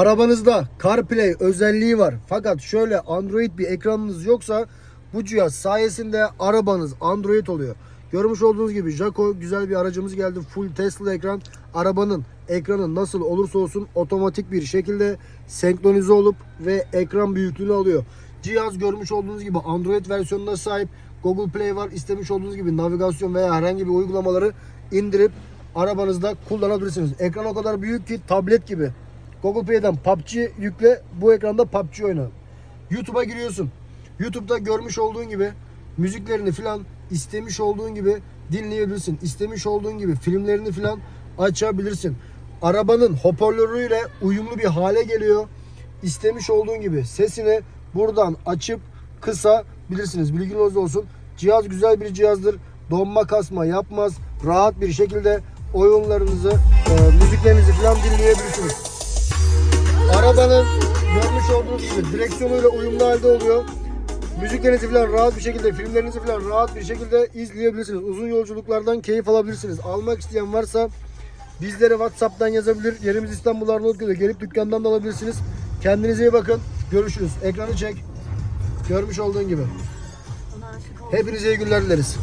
Arabanızda CarPlay özelliği var. Fakat şöyle Android bir ekranınız yoksa bu cihaz sayesinde arabanız Android oluyor. Görmüş olduğunuz gibi Jaco güzel bir aracımız geldi. Full Tesla ekran. Arabanın ekranı nasıl olursa olsun otomatik bir şekilde senkronize olup ve ekran büyüklüğünü alıyor. Cihaz görmüş olduğunuz gibi Android versiyonuna sahip. Google Play var. İstemiş olduğunuz gibi navigasyon veya herhangi bir uygulamaları indirip arabanızda kullanabilirsiniz. Ekran o kadar büyük ki tablet gibi. Google Play'den PUBG yükle, bu ekranda PUBG oyna. YouTube'a giriyorsun. YouTube'da görmüş olduğun gibi müziklerini filan istemiş olduğun gibi dinleyebilirsin. İstemiş olduğun gibi filmlerini filan açabilirsin. Arabanın hoparlörüyle uyumlu bir hale geliyor. İstemiş olduğun gibi sesini buradan açıp kısabilirsiniz. Bilginiz olsun. Cihaz güzel bir cihazdır. Donma kasma yapmaz. Rahat bir şekilde oyunlarınızı, e, müziklerinizi falan dinleyebilirsiniz. Arabanın görmüş olduğunuz gibi direksiyonuyla uyumlu halde oluyor. Müziklerinizi falan rahat bir şekilde, filmlerinizi falan rahat bir şekilde izleyebilirsiniz. Uzun yolculuklardan keyif alabilirsiniz. Almak isteyen varsa bizlere WhatsApp'tan yazabilir. Yerimiz İstanbul Arnavutköy'de. Gelip dükkandan da alabilirsiniz. Kendinize iyi bakın. Görüşürüz. Ekranı çek. Görmüş olduğun gibi. Hepinize iyi günler dileriz.